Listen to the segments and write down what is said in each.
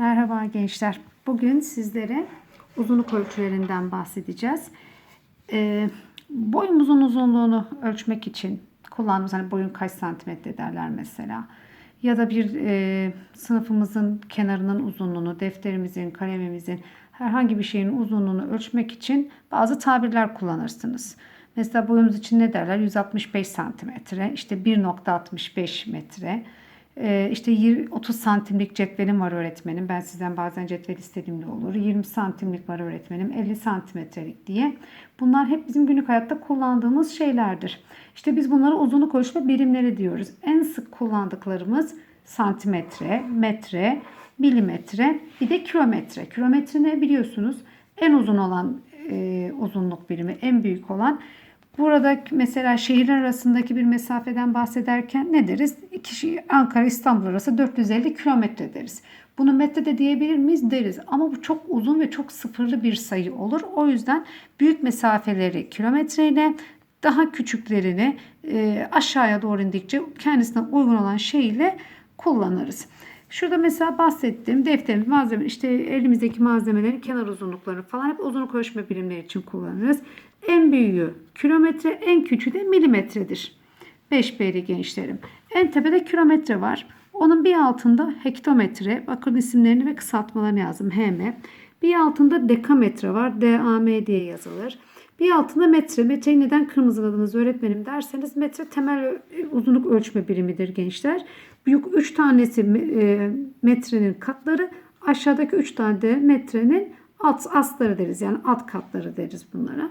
Merhaba gençler. Bugün sizlere uzunluk ölçülerinden bahsedeceğiz. Ee, boyumuzun uzunluğunu ölçmek için kullandığımız hani boyun kaç santimetre derler mesela. Ya da bir e, sınıfımızın kenarının uzunluğunu, defterimizin, kalemimizin herhangi bir şeyin uzunluğunu ölçmek için bazı tabirler kullanırsınız. Mesela boyumuz için ne derler? 165 santimetre, işte 1.65 metre. Ee, işte 20 30 santimlik cetvelim var öğretmenim. Ben sizden bazen cetvel istediğimde olur. 20 santimlik var öğretmenim. 50 santimetrelik diye. Bunlar hep bizim günlük hayatta kullandığımız şeylerdir. İşte biz bunlara uzunluk ölçme birimleri diyoruz. En sık kullandıklarımız santimetre, metre, milimetre, bir de kilometre. Kilometre ne biliyorsunuz? En uzun olan e, uzunluk birimi, en büyük olan. Burada mesela şehirler arasındaki bir mesafeden bahsederken ne deriz? Kişi Ankara İstanbul arası 450 kilometre deriz. Bunu metrede diyebilir miyiz? Deriz. Ama bu çok uzun ve çok sıfırlı bir sayı olur. O yüzden büyük mesafeleri kilometreyle daha küçüklerini e, aşağıya doğru indikçe kendisine uygun olan şeyle kullanırız. Şurada mesela bahsettiğim defterimiz malzeme işte elimizdeki malzemelerin kenar uzunlukları falan hep uzunluk ölçme birimleri için kullanırız. En büyüğü kilometre, en küçüğü de milimetredir. 5B'li gençlerim. En tepede kilometre var. Onun bir altında hektometre. Bakın isimlerini ve kısaltmalarını yazdım. HM. Bir altında dekametre var. DAM diye yazılır. Bir altında metre. Metreyi neden kırmızıladınız öğretmenim derseniz metre temel uzunluk ölçme birimidir gençler. Büyük 3 tanesi e, metrenin katları aşağıdaki 3 tane de metrenin alt asları deriz. Yani alt katları deriz bunlara.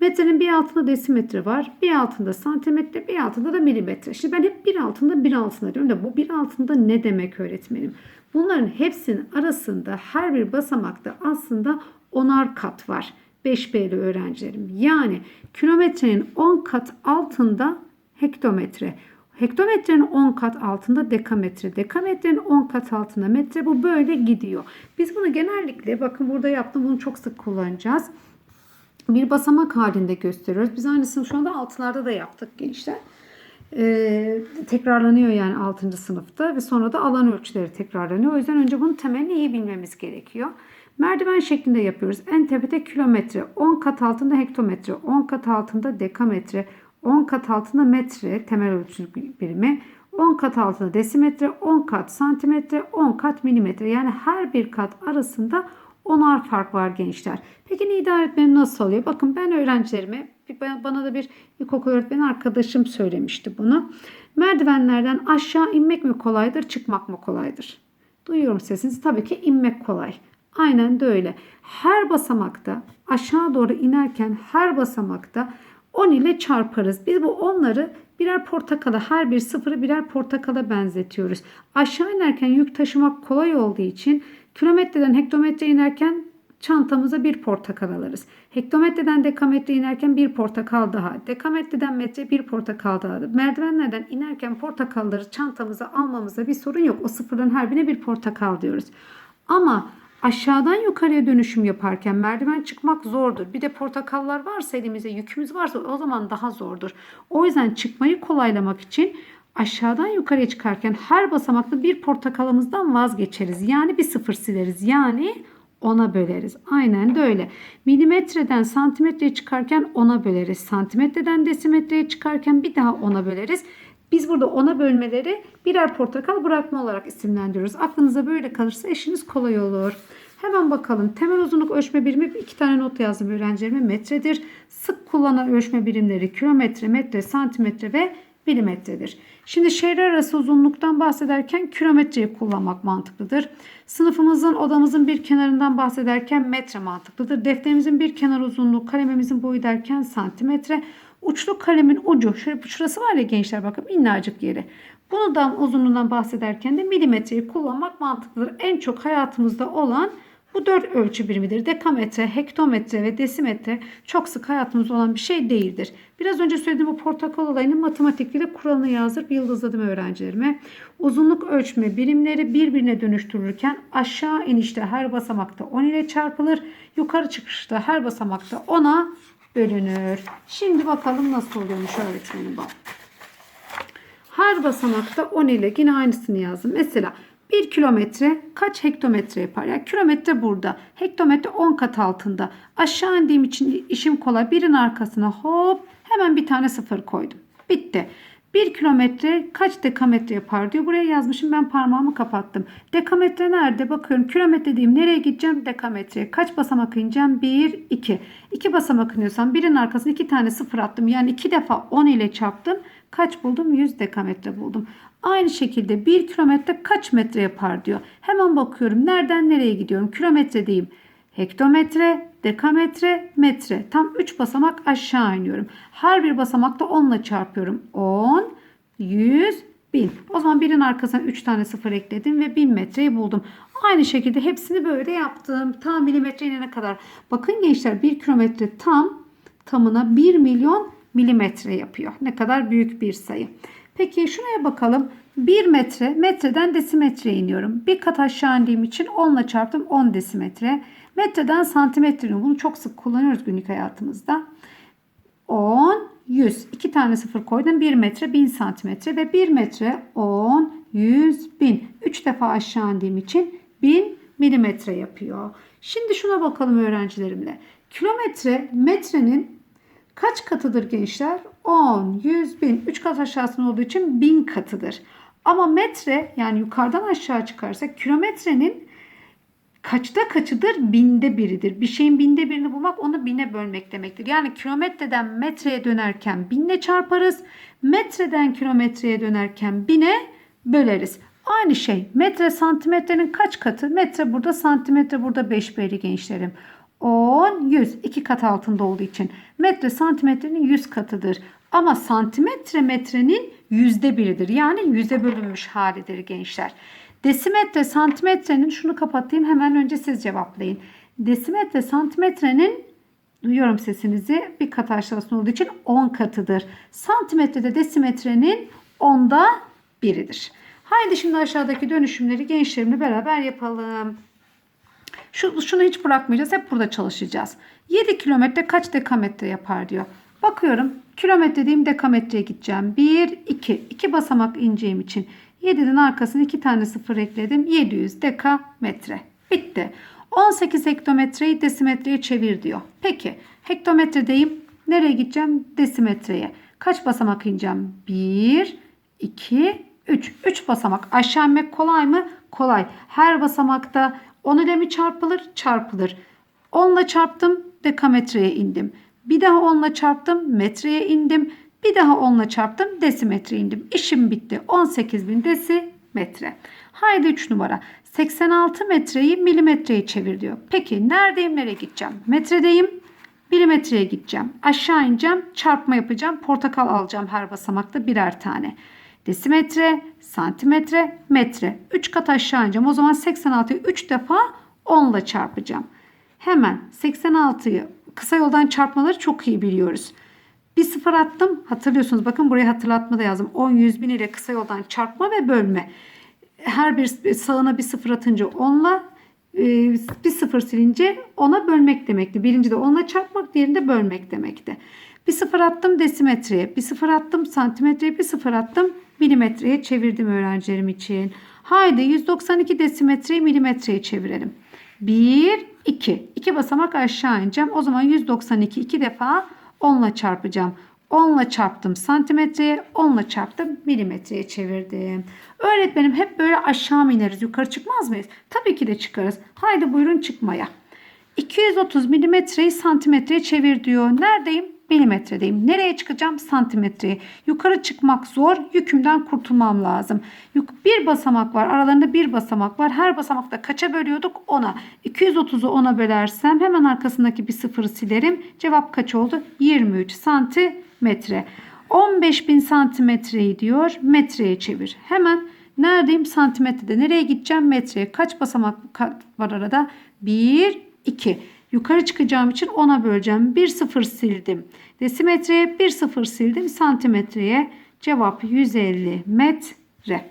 Metrenin bir altında desimetre var. Bir altında santimetre, bir altında da milimetre. Şimdi ben hep bir altında bir altında diyorum da bu bir altında ne demek öğretmenim? Bunların hepsinin arasında her bir basamakta aslında onar kat var. 5B'li öğrencilerim. Yani kilometrenin 10 kat altında hektometre. Hektometrenin 10 kat altında dekametre. Dekametrenin 10 kat altında metre. Bu böyle gidiyor. Biz bunu genellikle bakın burada yaptım bunu çok sık kullanacağız bir basamak halinde gösteriyoruz. Biz aynısını şu anda altılarda da yaptık gençler. Ee, tekrarlanıyor yani 6. sınıfta ve sonra da alan ölçüleri tekrarlanıyor. O yüzden önce bunun temelini iyi bilmemiz gerekiyor. Merdiven şeklinde yapıyoruz. En tepede kilometre, 10 kat altında hektometre, 10 kat altında dekametre, 10 kat altında metre temel ölçü birimi, 10 kat altında desimetre, 10 kat santimetre, 10 kat milimetre. Yani her bir kat arasında onar fark var gençler. Peki Nida öğretmenim nasıl oluyor? Bakın ben öğrencilerime bana da bir ilkokul öğretmeni arkadaşım söylemişti bunu. Merdivenlerden aşağı inmek mi kolaydır, çıkmak mı kolaydır? Duyuyorum sesinizi. Tabii ki inmek kolay. Aynen de öyle. Her basamakta aşağı doğru inerken her basamakta 10 ile çarparız. Biz bu onları birer portakala her bir sıfırı birer portakala benzetiyoruz. Aşağı inerken yük taşımak kolay olduğu için kilometreden hektometre inerken çantamıza bir portakal alırız. Hektometreden dekametre inerken bir portakal daha. Dekametreden metre bir portakal daha. Merdivenlerden inerken portakalları çantamıza almamıza bir sorun yok. O sıfırların her birine bir portakal diyoruz. Ama aşağıdan yukarıya dönüşüm yaparken merdiven çıkmak zordur. Bir de portakallar varsa elimizde yükümüz varsa o zaman daha zordur. O yüzden çıkmayı kolaylamak için aşağıdan yukarıya çıkarken her basamakta bir portakalımızdan vazgeçeriz. Yani bir sıfır sileriz. Yani ona böleriz. Aynen de öyle. Milimetreden santimetreye çıkarken ona böleriz. Santimetreden desimetreye çıkarken bir daha ona böleriz. Biz burada ona bölmeleri birer portakal bırakma olarak isimlendiriyoruz. Aklınıza böyle kalırsa işiniz kolay olur. Hemen bakalım. Temel uzunluk ölçme birimi iki tane not yazdım öğrencilerime. Metredir. Sık kullanılan ölçme birimleri kilometre, metre, santimetre ve milimetredir. Şimdi şehirler arası uzunluktan bahsederken kilometreyi kullanmak mantıklıdır. Sınıfımızın, odamızın bir kenarından bahsederken metre mantıklıdır. Defterimizin bir kenar uzunluğu, kalemimizin boyu derken santimetre. Uçlu kalemin ucu, şöyle şurası var ya gençler bakın minnacık yeri. Bunu da uzunluğundan bahsederken de milimetreyi kullanmak mantıklıdır. En çok hayatımızda olan bu dört ölçü birimidir. Dekametre, hektometre ve desimetre çok sık hayatımızda olan bir şey değildir. Biraz önce söylediğim bu portakal olayının matematik dili kuralını yazdırıp yıldızladım öğrencilerime. Uzunluk ölçme birimleri birbirine dönüştürülürken aşağı inişte her basamakta 10 ile çarpılır. Yukarı çıkışta her basamakta 10'a bölünür. Şimdi bakalım nasıl oluyormuş öğretmenim bak. Her basamakta 10 ile yine aynısını yazdım. Mesela 1 kilometre kaç hektometre yapar? Yani kilometre burada. Hektometre 10 kat altında. Aşağı indiğim için işim kolay. Birin arkasına hop hemen bir tane sıfır koydum. Bitti. 1 kilometre kaç dekametre yapar diyor. Buraya yazmışım ben parmağımı kapattım. Dekametre nerede? Bakıyorum kilometre diyeyim. Nereye gideceğim? Dekametreye. Kaç basamak ineceğim? 1, 2. 2 basamak iniyorsam birin arkasına 2 tane sıfır attım. Yani 2 defa 10 ile çarptım. Kaç buldum? 100 dekametre buldum. Aynı şekilde 1 kilometre kaç metre yapar diyor. Hemen bakıyorum. Nereden nereye gidiyorum? Kilometre diyeyim. Hektometre, dekametre, metre. Tam 3 basamak aşağı iniyorum. Her bir basamakta 10 ile çarpıyorum. 10, 100, 1000. O zaman birin arkasına 3 tane sıfır ekledim ve 1000 metreyi buldum. Aynı şekilde hepsini böyle yaptım. Tam milimetre inene kadar. Bakın gençler 1 kilometre tam tamına 1 milyon milimetre yapıyor. Ne kadar büyük bir sayı. Peki şuraya bakalım. 1 metre, metreden desimetreye iniyorum. Bir kat aşağı indiğim için 10 ile çarptım 10 desimetre. Metreden santimetre iniyorum. Bunu çok sık kullanıyoruz günlük hayatımızda. 10, 100. 2 tane sıfır koydum. 1 metre 1000 santimetre ve 1 metre 10, 100, 1000. 3 defa aşağı indiğim için 1000 milimetre yapıyor. Şimdi şuna bakalım öğrencilerimle. Kilometre metrenin kaç katıdır gençler? 10, 100, 1000. 3 kat aşağısında olduğu için 1000 katıdır. Ama metre yani yukarıdan aşağı çıkarsak kilometrenin kaçta kaçıdır? Binde biridir. Bir şeyin binde birini bulmak onu bine bölmek demektir. Yani kilometreden metreye dönerken binle çarparız. Metreden kilometreye dönerken bine böleriz. Aynı şey metre santimetrenin kaç katı? Metre burada santimetre burada 5 beri gençlerim. 10, 100 iki kat altında olduğu için metre santimetrenin 100 katıdır. Ama santimetre metrenin yüzde biridir. Yani yüze bölünmüş halidir gençler. Desimetre santimetrenin şunu kapatayım hemen önce siz cevaplayın. Desimetre santimetrenin duyuyorum sesinizi bir kat aşağısında olduğu için 10 katıdır. Santimetrede desimetrenin onda biridir. Haydi şimdi aşağıdaki dönüşümleri gençlerimle beraber yapalım. Şu, şunu hiç bırakmayacağız. Hep burada çalışacağız. 7 kilometre kaç dekametre yapar diyor. Bakıyorum kilometre diyeyim dekametreye gideceğim. 1, 2. 2 basamak ineceğim için 7'nin arkasına 2 tane sıfır ekledim. 700 dekametre. Bitti. 18 hektometreyi desimetreye çevir diyor. Peki hektometredeyim. Nereye gideceğim? Desimetreye. Kaç basamak ineceğim? 1, 2, 3. 3 basamak. Aşağı inmek kolay mı? Kolay. Her basamakta 10 ile mi çarpılır? Çarpılır. 10 ile çarptım. Dekametreye indim. Bir daha 10 ile çarptım. Metreye indim. Bir daha 10 ile çarptım. Desimetreye indim. İşim bitti. 18.000 desimetre. Haydi 3 numara. 86 metreyi milimetreye çevir diyor. Peki neredeyim nereye gideceğim? Metredeyim. Milimetreye gideceğim. Aşağı ineceğim. Çarpma yapacağım. Portakal alacağım her basamakta birer tane. Desimetre, santimetre, metre. 3 kat aşağı ineceğim. O zaman 86'yı 3 defa 10 ile çarpacağım. Hemen 86'yı kısa yoldan çarpmaları çok iyi biliyoruz. Bir sıfır attım. Hatırlıyorsunuz bakın buraya hatırlatma da yazdım. 10, 100 bin ile kısa yoldan çarpma ve bölme. Her bir sağına bir sıfır atınca 10'la bir sıfır silince 10'a bölmek demekti. Birinci de 10'la çarpmak, diğerinde bölmek demekti. Bir sıfır attım desimetreye, bir sıfır attım santimetreye, bir sıfır attım milimetreye çevirdim öğrencilerim için. Haydi 192 desimetreyi milimetreye çevirelim. 1, 2. 2 basamak aşağı ineceğim. O zaman 192 iki defa 10 ile çarpacağım. 10 ile çarptım santimetreye, 10 ile çarptım milimetreye çevirdim. Öğretmenim hep böyle aşağı mı ineriz, yukarı çıkmaz mıyız? Tabii ki de çıkarız. Haydi buyurun çıkmaya. 230 milimetreyi santimetreye çevir diyor. Neredeyim? Milimetredeyim. Nereye çıkacağım? Santimetreye. Yukarı çıkmak zor. Yükümden kurtulmam lazım. Bir basamak var. Aralarında bir basamak var. Her basamakta kaça bölüyorduk? 10'a. 230'u 10'a bölersem hemen arkasındaki bir sıfırı silerim. Cevap kaç oldu? 23 santimetre. 15.000 santimetreyi diyor. Metreye çevir. Hemen neredeyim? Santimetrede. Nereye gideceğim? Metreye. Kaç basamak var arada? 1, 2. Yukarı çıkacağım için 10'a böleceğim. 1 sıfır sildim. Desimetreye 1 sıfır sildim. Santimetreye cevap 150 metre.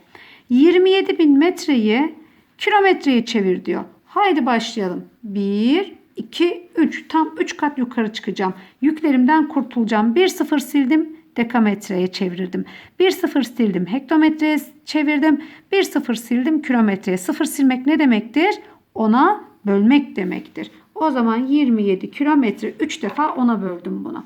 27 bin metreyi kilometreye çevir diyor. Haydi başlayalım. 1, 2, 3. Tam 3 kat yukarı çıkacağım. Yüklerimden kurtulacağım. 1 sıfır sildim. dekametreye çevirdim. Bir sıfır sildim hektometreye çevirdim. Bir sıfır sildim kilometreye. Sıfır silmek ne demektir? Ona bölmek demektir. O zaman 27 kilometre 3 defa ona böldüm bunu.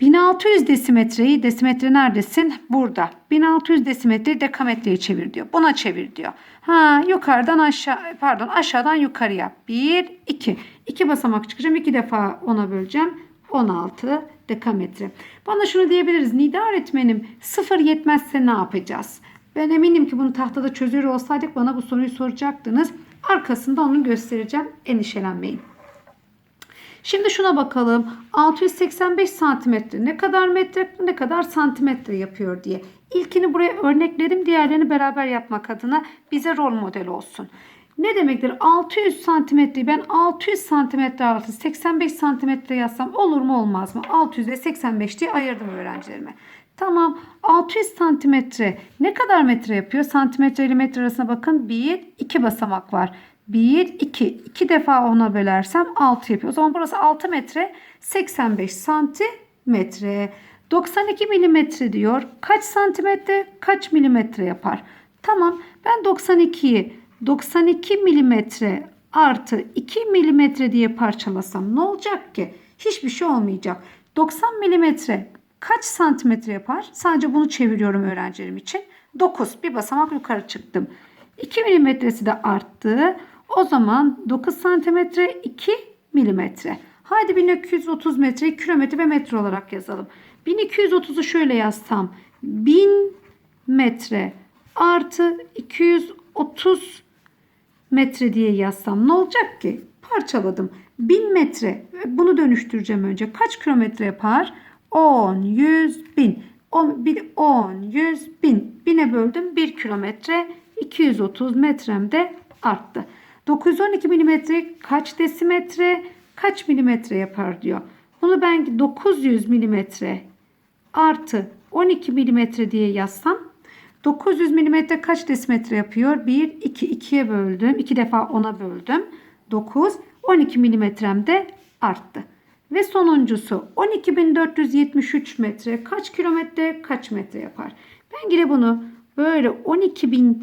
1600 desimetreyi, desimetre neredesin? Burada. 1600 desimetreyi dekametreye çevir diyor. Buna çevir diyor. Ha yukarıdan aşağı, pardon aşağıdan yukarıya. 1, 2. 2 basamak çıkacağım. 2 defa ona böleceğim. 16 dekametre. Bana şunu diyebiliriz. Nida öğretmenim sıfır yetmezse ne yapacağız? Ben eminim ki bunu tahtada çözüyor olsaydık bana bu soruyu soracaktınız. Arkasında onu göstereceğim. Endişelenmeyin. Şimdi şuna bakalım. 685 santimetre ne kadar metre ne kadar santimetre yapıyor diye. İlkini buraya örnekledim. Diğerlerini beraber yapmak adına bize rol model olsun. Ne demektir? 600 santimetreyi ben 600 santimetre artı 85 santimetre yazsam olur mu olmaz mı? 600 ve 85 diye ayırdım öğrencilerime. Tamam 600 santimetre ne kadar metre yapıyor? Santimetre ile metre arasına bakın. 1, 2 basamak var. 1, 2. 2 defa ona bölersem 6 yapıyor. O zaman burası 6 metre 85 santimetre. 92 milimetre diyor. Kaç santimetre kaç milimetre yapar? Tamam ben 92'yi 92 milimetre artı 2 milimetre diye parçalasam ne olacak ki? Hiçbir şey olmayacak. 90 milimetre kaç santimetre yapar? Sadece bunu çeviriyorum öğrencilerim için. 9. Bir basamak yukarı çıktım. 2 milimetresi de arttı. O zaman 9 santimetre 2 milimetre. Haydi 1230 metreyi kilometre ve metre olarak yazalım. 1230'u şöyle yazsam. 1000 metre artı 230 metre diye yazsam ne olacak ki? Parçaladım. 1000 metre. Bunu dönüştüreceğim önce. Kaç kilometre yapar? 10, 100, 1000. 10, 10 100, 1000. 1000'e böldüm 1 kilometre. 230 metrem de arttı. 912 milimetre kaç desimetre kaç milimetre yapar diyor. Bunu ben 900 milimetre artı 12 milimetre diye yazsam 900 milimetre kaç desimetre yapıyor? 1, 2, 2'ye böldüm. 2 defa 10'a böldüm. 9, 12 milimetrem de arttı. Ve sonuncusu 12.473 metre kaç kilometre kaç metre yapar? Ben yine bunu böyle 12.000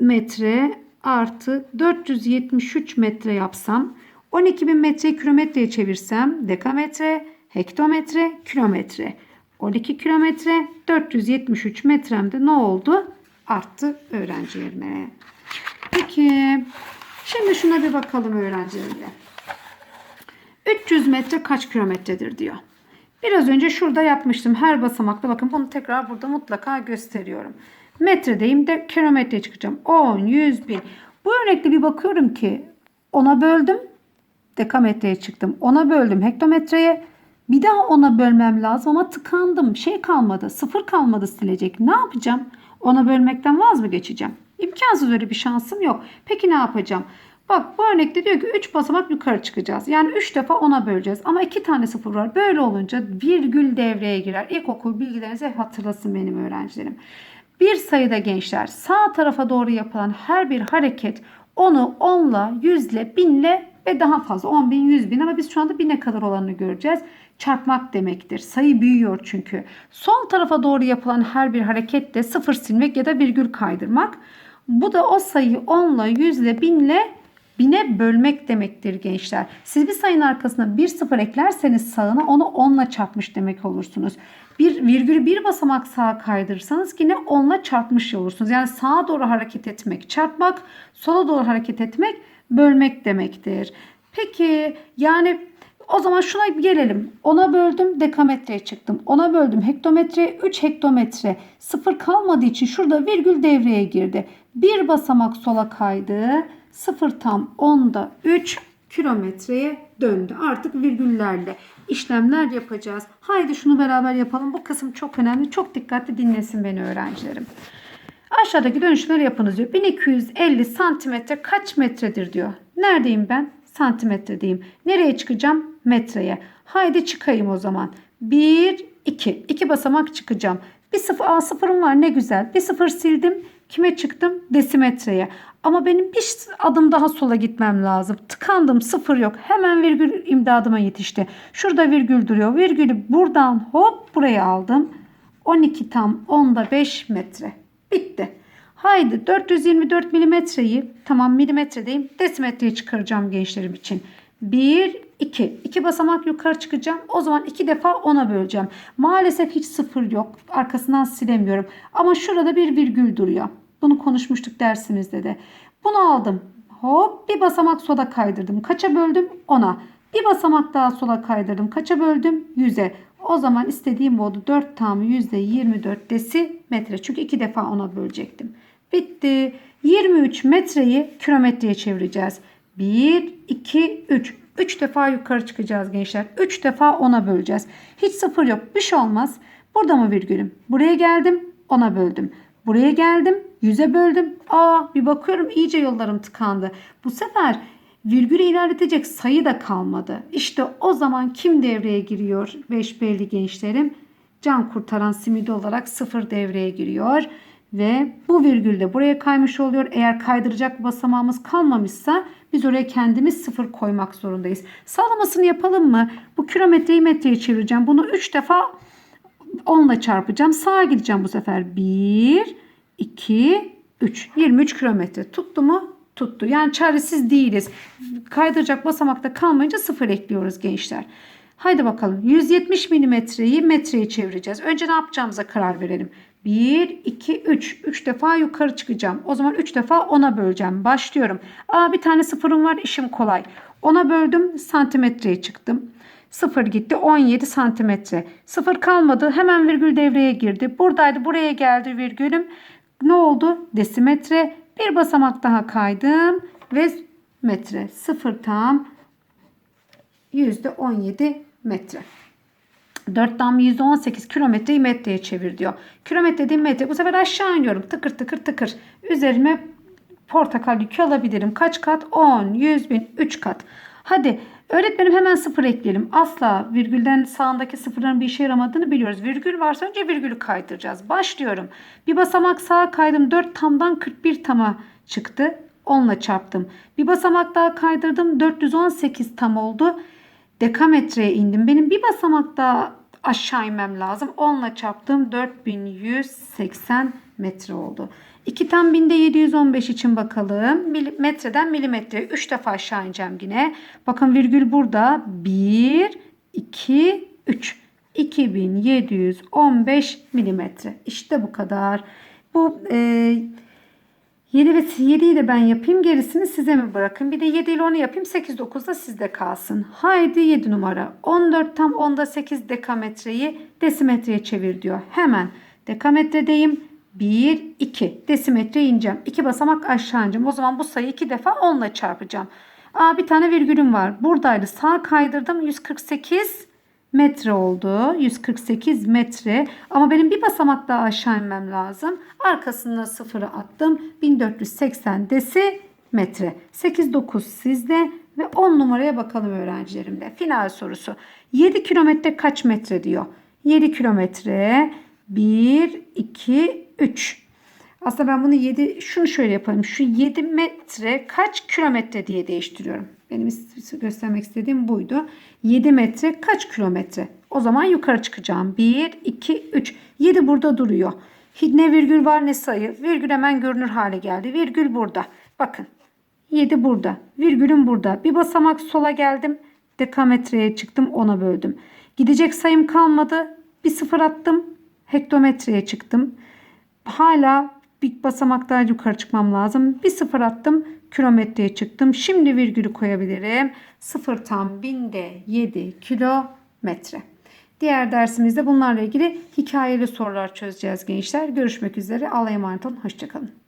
metre artı 473 metre yapsam 12.000 metreyi kilometreye çevirsem dekametre, hektometre, kilometre. 12 kilometre 473 metremde ne oldu? Arttı öğrencilerime. Peki şimdi şuna bir bakalım öğrencilerime. 300 metre kaç kilometredir diyor. Biraz önce şurada yapmıştım. Her basamakta bakın bunu tekrar burada mutlaka gösteriyorum. Metredeyim de kilometreye çıkacağım. 10, 100, 1000. Bu örnekte bir bakıyorum ki ona böldüm. Dekametreye çıktım. Ona böldüm hektometreye. Bir daha ona bölmem lazım ama tıkandım. Şey kalmadı. Sıfır kalmadı silecek. Ne yapacağım? Ona bölmekten vaz mı geçeceğim? İmkansız öyle bir şansım yok. Peki ne yapacağım? Bak bu örnekte diyor ki 3 basamak yukarı çıkacağız. Yani 3 defa ona böleceğiz. Ama 2 tane sıfır var. Böyle olunca virgül devreye girer. İlkokul bilgilerinizi hatırlasın benim öğrencilerim. Bir sayıda gençler sağ tarafa doğru yapılan her bir hareket onu 10'la, 100'le, 1000'le ve daha fazla 10 bin, 100 bin ama biz şu anda bine kadar olanını göreceğiz. Çarpmak demektir. Sayı büyüyor çünkü. Sol tarafa doğru yapılan her bir hareket de sıfır silmek ya da virgül kaydırmak. Bu da o sayıyı 10 ile 100 ile 1000 ile bine bölmek demektir gençler. Siz bir sayının arkasına bir sıfır eklerseniz sağına onu 10 ile çarpmış demek olursunuz. Bir virgülü bir basamak sağa kaydırırsanız yine 10 ile çarpmış olursunuz. Yani sağa doğru hareket etmek çarpmak, sola doğru hareket etmek bölmek demektir. Peki yani o zaman şuna gelelim. Ona böldüm dekametreye çıktım. Ona böldüm hektometreye 3 hektometre. Sıfır kalmadığı için şurada virgül devreye girdi. Bir basamak sola kaydı. Sıfır tam 10'da 3 kilometreye döndü. Artık virgüllerle işlemler yapacağız. Haydi şunu beraber yapalım. Bu kısım çok önemli. Çok dikkatli dinlesin beni öğrencilerim. Aşağıdaki dönüşümleri yapınız diyor. 1250 santimetre kaç metredir diyor. Neredeyim ben? Santimetredeyim. Nereye çıkacağım? Metreye. Haydi çıkayım o zaman. 1, 2. 2 basamak çıkacağım. Bir sıfır, aa sıfırım var ne güzel. Bir sıfır sildim. Kime çıktım? Desimetreye. Ama benim bir adım daha sola gitmem lazım. Tıkandım sıfır yok. Hemen virgül imdadıma yetişti. Şurada virgül duruyor. Virgülü buradan hop buraya aldım. 12 tam 10'da 5 metre. Bitti. Haydi 424 milimetreyi tamam milimetredeyim desimetreye çıkaracağım gençlerim için. 1, 2. 2 basamak yukarı çıkacağım. O zaman 2 defa 10'a böleceğim. Maalesef hiç sıfır yok. Arkasından silemiyorum. Ama şurada bir virgül duruyor. Bunu konuşmuştuk dersimizde de. Bunu aldım. Hop bir basamak sola kaydırdım. Kaça böldüm? 10'a. Bir basamak daha sola kaydırdım. Kaça böldüm? 100'e. O zaman istediğim oldu. 4 tam %24 desimetre. Çünkü 2 defa 10'a bölecektim. Bitti. 23 metreyi kilometreye çevireceğiz. 1, 2, 3. 3 defa yukarı çıkacağız gençler. 3 defa 10'a böleceğiz. Hiç sıfır yok. Bir şey olmaz. Burada mı virgülüm? Buraya geldim 10'a böldüm. Buraya geldim 100'e böldüm. Aa bir bakıyorum iyice yollarım tıkandı. Bu sefer virgülü ilerletecek sayı da kalmadı. İşte o zaman kim devreye giriyor 5 belli gençlerim? Can kurtaran simidi olarak sıfır devreye giriyor. Ve bu virgül de buraya kaymış oluyor. Eğer kaydıracak basamağımız kalmamışsa biz oraya kendimiz sıfır koymak zorundayız. Sağlamasını yapalım mı? Bu kilometreyi metreye çevireceğim. Bunu 3 defa 10 ile çarpacağım. Sağa gideceğim bu sefer. 1, 2, 3. 23 kilometre. Tuttu mu? Tuttu. Yani çaresiz değiliz. Kaydıracak basamakta kalmayınca sıfır ekliyoruz gençler. Haydi bakalım. 170 milimetreyi metreye çevireceğiz. Önce ne yapacağımıza karar verelim. 1, 2, 3. 3 defa yukarı çıkacağım. O zaman 3 defa 10'a böleceğim. Başlıyorum. Aa bir tane sıfırım var. işim kolay. 10'a böldüm. Santimetreye çıktım. 0 gitti 17 santimetre. 0 kalmadı. Hemen virgül devreye girdi. Buradaydı. Buraya geldi virgülüm. Ne oldu? Desimetre. Bir basamak daha kaydım. Ve metre. 0 tam %17 metre. 4 tam %18 kilometreyi metreye çevir diyor. Kilometre değil metre. Bu sefer aşağı iniyorum. Tıkır tıkır tıkır. Üzerime portakal yükü alabilirim. Kaç kat? 10, 100 bin, 3 kat. Hadi öğretmenim hemen sıfır ekleyelim. Asla virgülden sağındaki sıfırların bir işe yaramadığını biliyoruz. Virgül varsa önce virgülü kaydıracağız. Başlıyorum. Bir basamak sağa kaydım. 4 tamdan 41 tama çıktı. 10 ile çarptım. Bir basamak daha kaydırdım. 418 tam oldu. Dekametreye indim. Benim bir basamak daha aşağı inmem lazım. 10 ile çarptım. 4180 metre oldu. 2 tam binde 715 için bakalım. Metreden milimetreye 3 defa aşağı ineceğim yine. Bakın virgül burada. 1, 2, 3. 2715 milimetre. İşte bu kadar. Bu e, 7 ve 7'yi de ben yapayım. Gerisini size mi bırakın? Bir de 7 ile 10'u yapayım. 8, 9 da sizde kalsın. Haydi 7 numara. 14 tam 10'da 8 dekametreyi desimetreye çevir diyor. Hemen dekametredeyim. 1, 2 desimetre ineceğim. 2 basamak aşağı ineceğim. O zaman bu sayıyı 2 defa 10 ile çarpacağım. Aa, bir tane virgülüm var. Buradaydı. Sağ kaydırdım. 148 metre oldu. 148 metre. Ama benim bir basamak daha aşağı inmem lazım. Arkasına sıfırı attım. 1480 desimetre. 8, 9 sizde ve 10 numaraya bakalım öğrencilerimle. Final sorusu. 7 kilometre kaç metre diyor. 7 kilometre 1, 2, 3. Aslında ben bunu 7, şunu şöyle yapalım. Şu 7 metre kaç kilometre diye değiştiriyorum. Benim göstermek istediğim buydu. 7 metre kaç kilometre? O zaman yukarı çıkacağım. 1, 2, 3. 7 burada duruyor. Ne virgül var ne sayı. Virgül hemen görünür hale geldi. Virgül burada. Bakın. 7 burada. Virgülüm burada. Bir basamak sola geldim. Dekametreye çıktım. 10'a böldüm. Gidecek sayım kalmadı. Bir sıfır attım. Hektometreye çıktım. Hala bir basamak daha yukarı çıkmam lazım. Bir sıfır attım. Kilometreye çıktım. Şimdi virgülü koyabilirim. Sıfır tam binde 7 kilometre. Diğer dersimizde bunlarla ilgili hikayeli sorular çözeceğiz gençler. Görüşmek üzere. Allah'a emanet olun. Hoşçakalın.